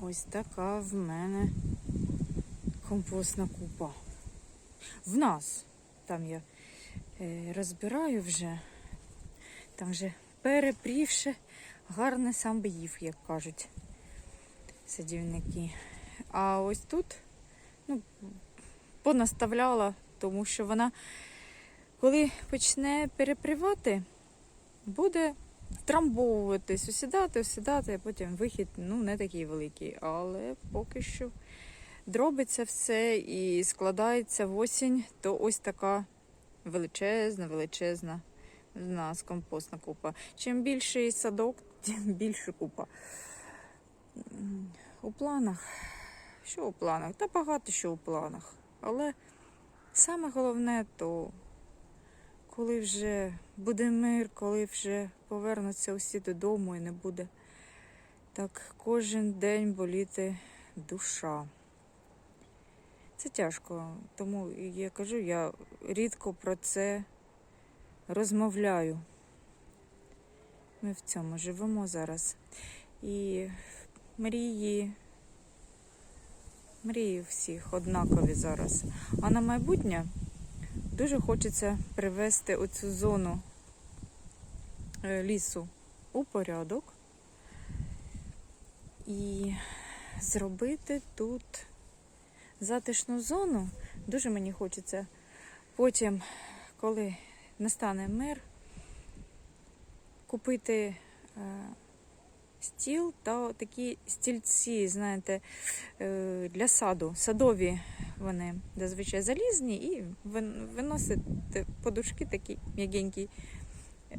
Ось така в мене компостна купа. В нас. Там я е, розбираю вже. Там вже перепрівши, гарне сам їв, як кажуть садівники. А ось тут ну, понаставляла, тому що вона, коли почне перепривати, буде втрамбовуватись, осідати, осідати, а потім вихід ну, не такий великий. Але поки що дробиться все і складається в осінь, то ось така величезна, величезна в нас компостна купа. Чим більший садок, тим більше купа. У планах. Що у планах? Та багато що у планах. Але саме головне то коли вже буде мир, коли вже повернуться усі додому і не буде так кожен день боліти душа. Це тяжко, тому я кажу, я рідко про це розмовляю. Ми в цьому живемо зараз. І мрії, мрії всіх однакові зараз. А на майбутнє Дуже хочеться привести оцю зону е, лісу у порядок і зробити тут затишну зону. Дуже мені хочеться потім, коли настане мир, купити е, стіл та такі стільці, знаєте, е, для саду, садові вони зазвичай залізні, і вин- виносити подушки такі м'ягенькі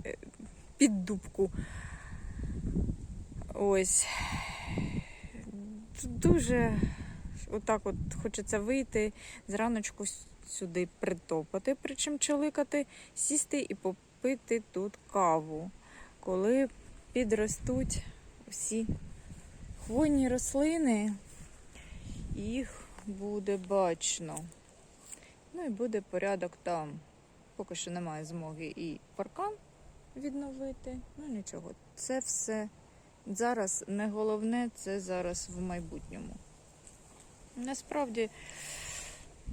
е, під дубку. Ось. Дуже отак от хочеться вийти зраночку сюди притопати, причому чоликати, сісти і попити тут каву, коли підростуть всі хвойні рослини, їх буде бачно. Ну і буде порядок там. Поки що немає змоги і паркан відновити. Ну нічого, це все зараз не головне, це зараз в майбутньому. Насправді,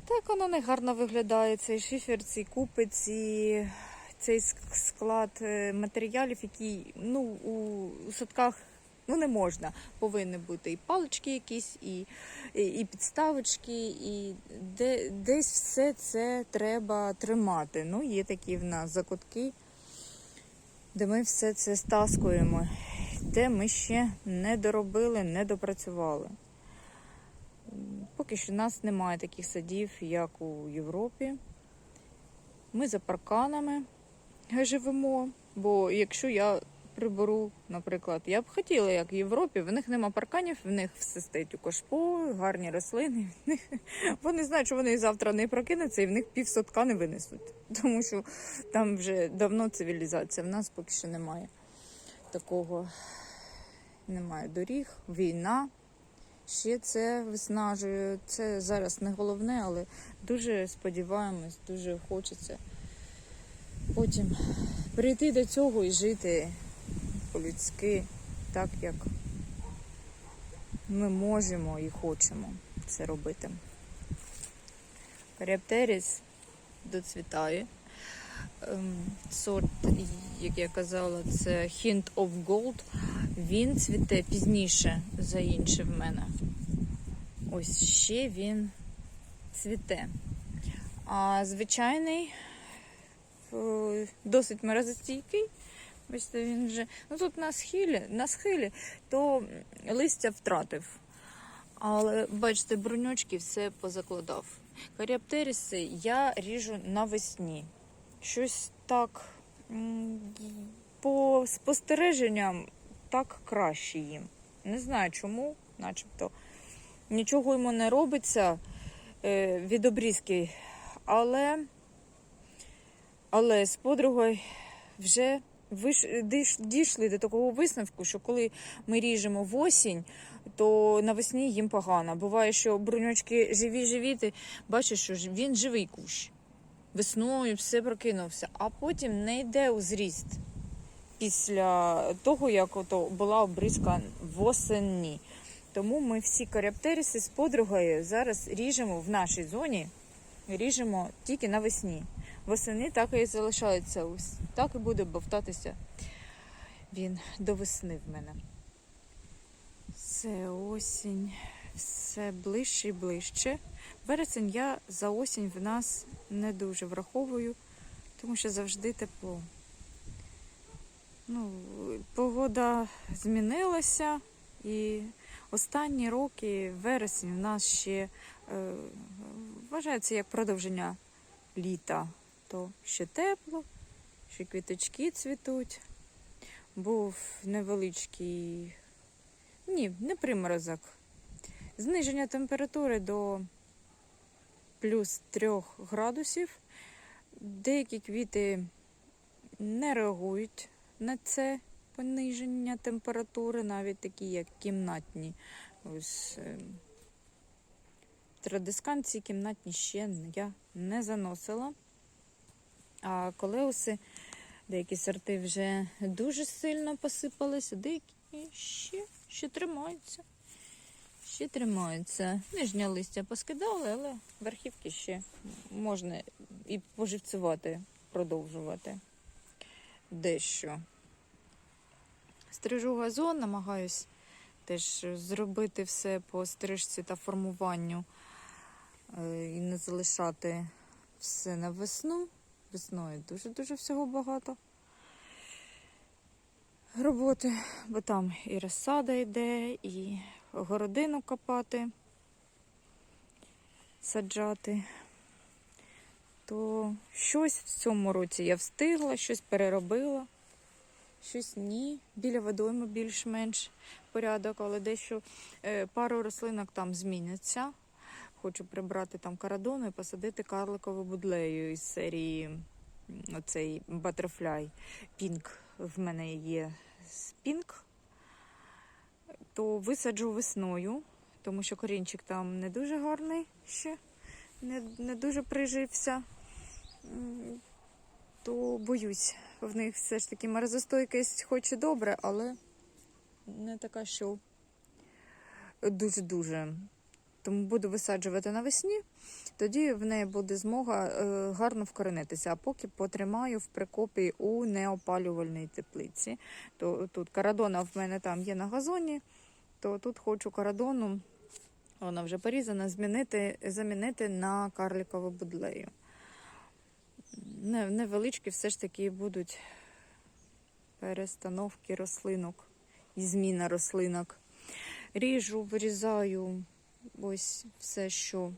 так воно не гарно виглядає. Цей шифер, ці купи, ці, цей склад е, матеріалів, які ну, у садках ну, не можна. Повинні бути і палички якісь, і, і, і підставочки, і де, десь все це треба тримати. Ну, є такі в нас закутки, де ми все це стаскуємо, де ми ще не доробили, не допрацювали. Поки що в нас немає таких садів, як у Європі. Ми за парканами живемо, бо якщо я приберу, наприклад, я б хотіла, як в Європі, в них нема парканів, в них все стоїть у кашпо, гарні рослини. Вони знають, що вони завтра не прокинуться і в них півсотка не винесуть. Тому що там вже давно цивілізація. В нас поки що немає такого. Немає доріг, війна. Ще це виснажує. Це зараз не головне, але дуже сподіваємось, дуже хочеться потім прийти до цього і жити по-людськи, так як ми можемо і хочемо це робити. Перептеріс доцвітає. Ем, Сорт, як я казала, це Hint of Gold. Він цвіте пізніше за інші в мене. Ось ще він цвіте. А звичайний е, досить морозостійкий. Бачите, він вже. Ну тут на схилі, на схилі, то листя втратив. Але бачите, бруньочки все позакладав. Каріаптеріси я ріжу навесні. Щось так по спостереженням так краще їм. Не знаю чому, начебто нічого йому не робиться е, від обрізки, але, але з подругою вже дійшли до такого висновку, що коли ми ріжемо в осінь, то навесні їм погано. Буває, що бруньочки живі-живі, ти бачиш, що він живий кущ. Весною все прокинувся, а потім не йде у зріст після того, як ото була обрізка восені. Тому ми всі коряптеріси з подругою зараз ріжемо в нашій зоні, ріжемо тільки навесні. Восени так і залишається. Ось Так і буде бовтатися він до весни в мене. Це осінь, все ближче і ближче. Вересень я за осінь в нас не дуже враховую, тому що завжди тепло. Ну, погода змінилася, і останні роки вересень у нас ще е, вважається як продовження літа. То ще тепло, ще квіточки цвітуть. Був невеличкий, ні, не приморозок. Зниження температури до плюс 3 градусів. Деякі квіти не реагують на це пониження температури, навіть такі, як кімнатні. Ось е, традисканції кімнатні ще я не заносила. А колеуси, деякі сорти вже дуже сильно посипалися, деякі ще, ще тримаються. Ще тримаються. Нижнє листя поскидали, але верхівки ще можна і поживцювати, продовжувати дещо. Стрижу газон, намагаюсь теж зробити все по стрижці та формуванню е, і не залишати все на весну. Весною дуже-дуже всього багато роботи, бо там і розсада йде, і городину копати, саджати. То щось в цьому році я встигла, щось переробила, щось ні. Біля водойми більш-менш порядок, але дещо е, пару рослинок там зміняться. Хочу прибрати там карадону і посадити карликову будлею із серії оцей Butterfly Pink. В мене є Pink. То висаджу весною, тому що корінчик там не дуже гарний ще, не, не дуже прижився. То боюсь, в них все ж таки морозостойкість хоч і добре, але не така, що дуже-дуже. Тому буду висаджувати навесні, тоді в неї буде змога е, гарно вкоренитися. А поки потримаю в прикопі у неопалювальній теплиці. То тут карадона в мене там є на газоні, то тут хочу карадону, вона вже порізана, змінити, замінити на карликову будлею. Невеличкі все ж таки будуть перестановки рослинок і зміна рослинок. Ріжу, вирізаю ось все, що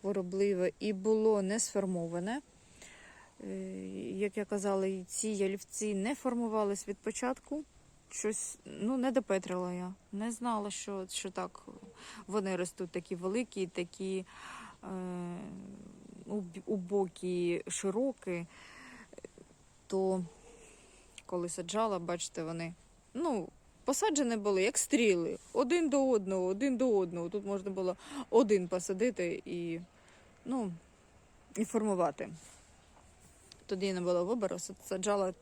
хворобливе і було не сформоване. Е, Як я казала, ці ялівці не формувались від початку. Щось ну, не допетрила я. Не знала, що, що так вони ростуть такі великі, такі е, убокі, широкі. То коли саджала, бачите, вони ну, посаджені були як стріли, один до одного, один до одного. Тут можна було один посадити і, ну, і формувати. Тоді не було вибору, саджала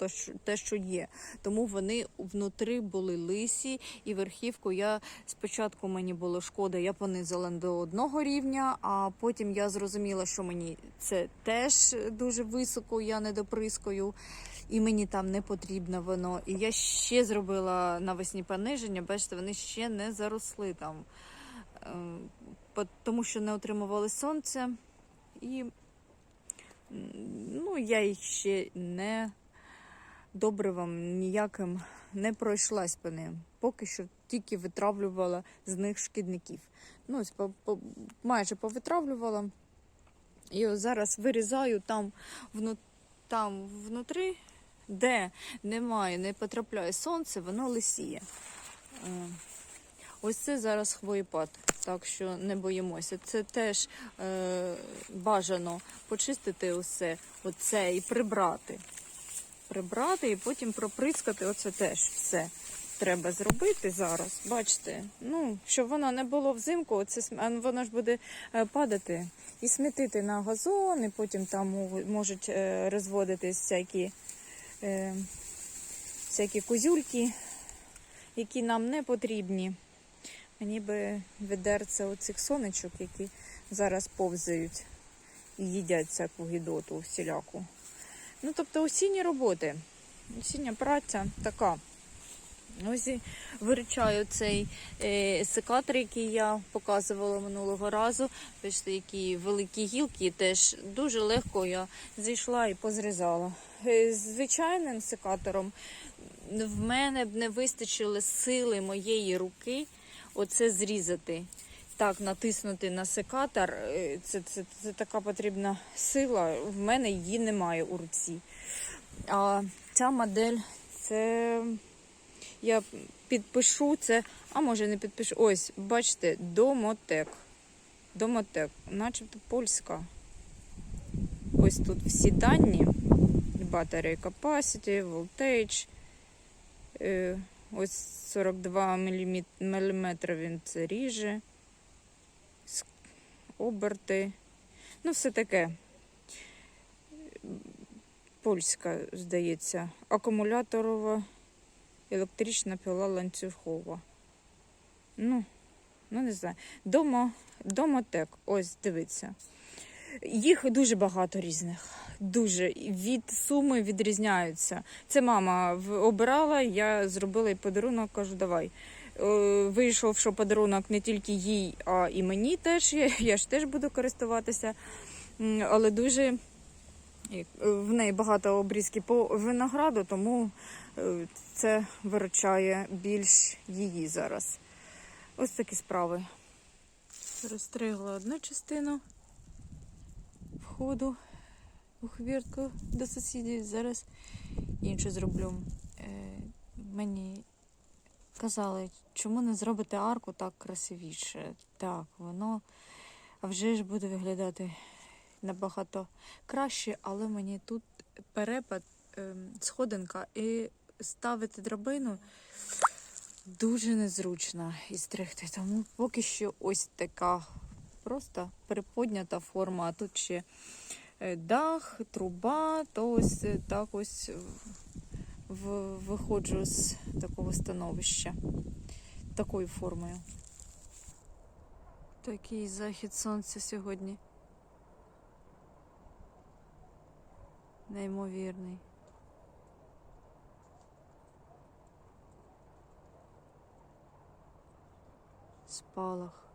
те, що- є. Тому вони внутри були лисі, і верхівку я спочатку мені було шкода, я понизила до одного рівня, а потім я зрозуміла, що мені це теж дуже високо, я не доприскую, і мені там не потрібно воно. І я ще зробила навесні пониження, бачите, вони ще не заросли там, е, по- тому що не отримували сонце. І ну, я їх ще не добривом ніяким не пройшлась по ним. Поки що тільки витравлювала з них шкідників. Ну, ось по, по, майже повитравлювала. І ось зараз вирізаю там, вну, там внутрі, де немає, не потрапляє сонце, воно лисіє. Ось це зараз хвоєпад, так що не боїмося. Це теж е, бажано почистити усе, оце і прибрати. Прибрати і потім проприскати. Оце теж все треба зробити зараз. Бачите, ну, щоб воно не було взимку, оце, воно ж буде е, падати і смітити на газон, і потім там можуть е, розводитись всякі, е, всякі козюльки, які нам не потрібні. Мені би оцих сонечок, які зараз повзають і їдять всяку гідоту всіляку. Ну, тобто осінні роботи. Осіння праця така. Ось виручаю цей е, секатор, який я показувала минулого разу. Бачите, які великі гілки, теж дуже легко я зійшла і позрізала. Е, звичайним секатором в мене б не вистачило сили моєї руки оце зрізати. Так, натиснути на секатор, е, це, це, це така потрібна сила. В мене її немає у руці. А ця модель, це я підпишу це, а може не підпишу. Ось, бачите, домотек. Домотек, начебто польська. Ось тут всі дані. Battery capacity, voltage. Ось 42 мм він це ріже. Оберти. Ну, все таке. Польська, здається. Акумуляторова електрична пила ланцюгова. Ну, ну не знаю. Домо, домотек, ось дивіться. Їх дуже багато різних. Дуже від суми відрізняються. Це мама обирала, я зробила їй подарунок, кажу, давай. Е, Вийшов, що подарунок не тільки їй, а і мені теж. Я, я ж теж буду користуватися. Але дуже е, в неї багато обрізків по винограду, тому е, це виручає більш її зараз. Ось такі справи. Розстригла одну частину входу у хвіртку до сусідів. Зараз іншу зроблю. Е, мені казали, чому не зробити арку так красивіше. Так, воно вже ж буде виглядати набагато краще, але мені тут перепад, ем, сходинка і ставити драбину дуже незручно і стригти. Тому поки що ось така просто приподнята форма, а тут ще е, дах, труба, то ось е, так ось виходжу з такого становища, такою формою. Такий захід сонця сьогодні. Неймовірний. Спалах.